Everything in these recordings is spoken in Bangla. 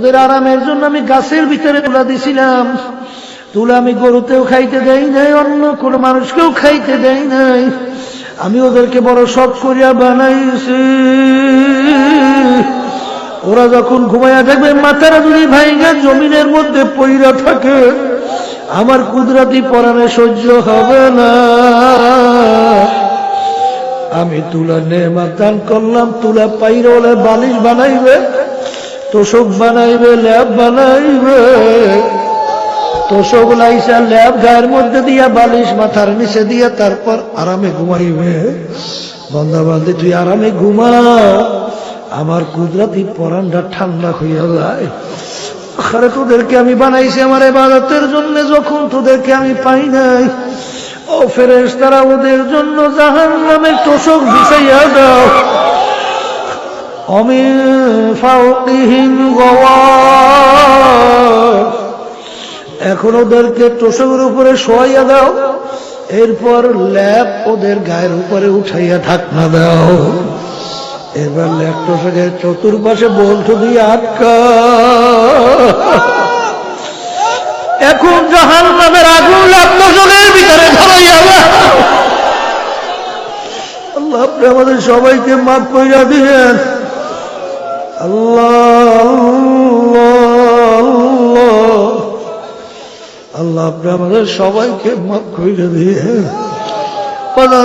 ওদের আরামের জন্য আমি গাছের ভিতরে তুলা দিছিলাম। তুলা আমি গরুতেও খাইতে দেই নাই, অন্য মানুষকেও খাইতে দেই নাই। আমি ওদেরকে বড় শখ করিয়া বানাইছি। ওরা যখন ঘুমাইয়া থাকবে মাথারা যদি ভাইঙ্গা, জমিনের মধ্যে পইরা থাকে, আমার কুদরাতি পরাণে সহ্য হবে না। আমি তুলা নেমাত দান করলাম, তুলা পাইরে বালিশ বানাইবে। তোষক বানাইবে, ল্যাব বানাইবে। তোষক লাইসা ল্যাব গায়ের মধ্যে দিয়া, বালিশ মাথার নিচে দিয়া, তারপর আরামে ঘুমাইবে। বন্ধা বান্ধে তুই আরামে ঘুমা। আমার কুদরাতি পরানটা ঠান্ডা হইয়া যায়। আরে, তোদেরকে আমি বানাইছি আমার এবাদতের জন্য, যখন তোদেরকে আমি পাই নাই। ও ফেরেস তারা ওদের জন্য জাহান নামের তোষক বিছাইয়া দাও। অমিন ফাউকিহীন এখন ওদেরকে তোষকের উপরে শোয়াইয়া দাও, এরপর ল্যাপ ওদের গায়ের উপরে উঠাইয়া ঢাকনা দাও। এবার ল্যাপ তোষকের চতুর্পাশে বল্টু দিয়ে আটকা এখন জাহান নামের আগুন ল্যাপ ভিতরে ধরাইয়া আল্লাহ আপনি আমাদের সবাইকে মাফ কইরা দিয়েন। আল্লাহ আপনি আমাদের সবাইকে মাফ কইরা দিয়েন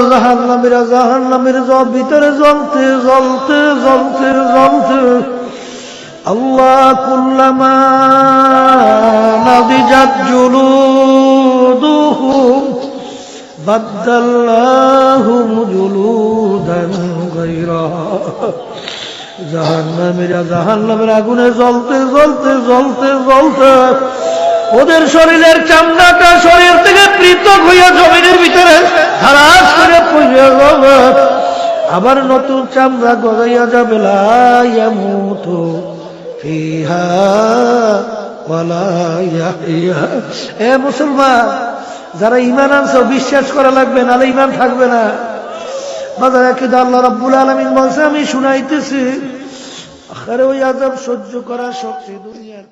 জাহান নামেরা জাহান নামের জব ভিতরে জ্বলতে জ্বলতে জ্বলতে জ্বলতে আল্লাহ কুল্লামা নাদিজাত জুলুদুহুম বাদ্দাল্লাহুম জুলুদান গায়রাহা জাহান্নামীরা জাহান্নামের আগুনে জ্বলতে জ্বলতে জ্বলতে জ্বলতে ওদের শরীরের চামড়াটা শরীর থেকে পৃথক হইয়া জমিনের ভিতরে ধারাস করে পড়িয়া যাবে। আবার নতুন চামড়া গজাইয়া যাবে ফিহা এ মুসলমান, যারা ইমান আনছো, বিশ্বাস করা লাগবে নাহলে ইমান থাকবে না। বাজার কিন্তু আল্লাহ রব্বুল আলমিন বলছে, আমি শুনাইতেছি আরে ওই আজাব সহ্য করা শক্তি দুনিয়ার